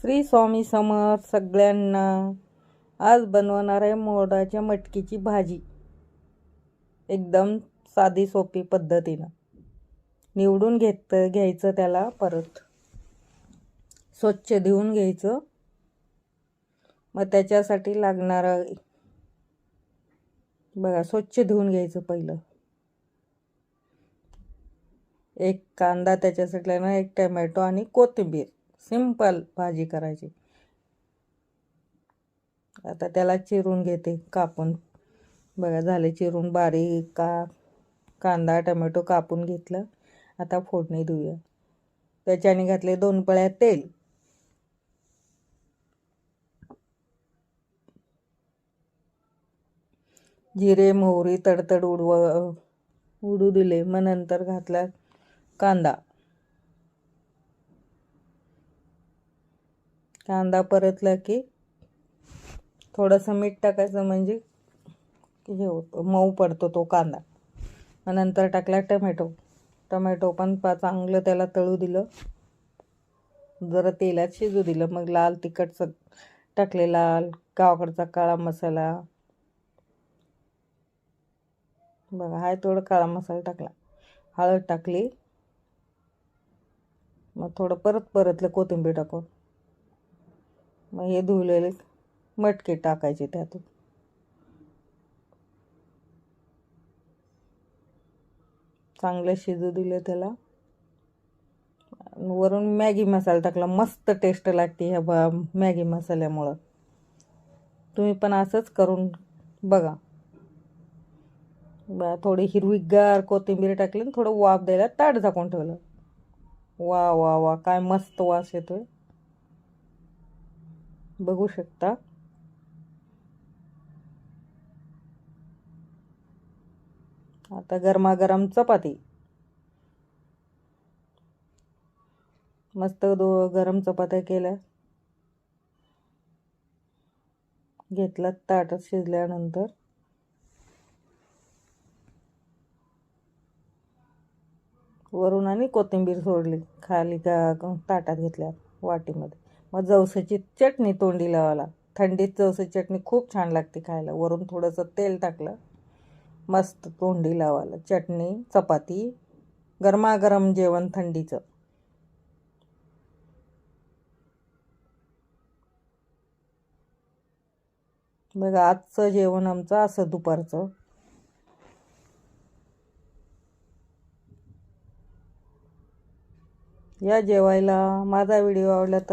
श्री स्वामी समर्थ सगळ्यांना आज बनवणार आहे मोडाच्या मटकीची भाजी. एकदम साधी सोपी पद्धतीनं. निवडून घेत घ्यायचं त्याला परत. स्वच्छ धुवून घ्यायचं. मग त्याच्यासाठी लागणारं बघा स्वच्छ धुवून घ्यायचं पहिलं. एक कांदा त्याच्यासाठी लागणार एक टमॅटो आणि कोथिंबीर. सिंपल भाजी करायची. आता त्याला चिरून घेते कापून. बघा झाले चिरून. बारीक का कांदा टमॅटो कापून घेतलं. आता फोडणी देऊया. त्याच्याने घातले दोन पळ्या तेल. जिरे मोहरी तडतड उडव उडू दिले. मग नंतर घातला कांदा. कांदा परतला की थोडंसं मीठ टाकायचं म्हणजे हे होतं मऊ पडतो तो कांदा. मग नंतर टाकला टमॅटो. टमॅटो पण पा चांगलं त्याला तळू दिलं. जरा तेलात शिजू दिलं. मग लाल तिखटचं टाकले लाल गावाकडचा काळा मसाला. बघा हाय थोडं काळा मसाला टाकला. हळद टाकली. मग थोडं परत परतलं कोथिंबीर टाकून. मग हे धुवलेले मटके टाकायचे त्यातून. चांगलं शिजू दिलं त्याला. वरून मॅगी मसाला टाकला. मस्त टेस्ट लागते ह्या बा मॅगी मसाल्यामुळं. तुम्ही पण असंच करून बघा. बा थोडी हिरवीगार कोथिंबीर टाकली आणि थोडं वाफ द्यायला ताट झाकून ठेवलं. वा वा वा काय मस्त वास येतोय. बघू शकता. आता गरमागरम चपाती. मस्त दो गरम चपात्या केल्या. घेतला ताट शिजल्यानंतर. वरून आणि कोथिंबीर सोडली. खाली का ताटात घेतल्या वाटीमध्ये. मग जवसाची चटणी तोंडी लावायला. थंडीत जवसाची चटणी खूप छान लागते खायला. वरून थोडंसं तेल टाकलं. मस्त तोंडी लावायला. चटणी चपाती गरमागरम जेवण थंडीचं. बघा आजचं जेवण आमचं असं दुपारचं. या जेवायला. माझा व्हिडिओ आवडला तर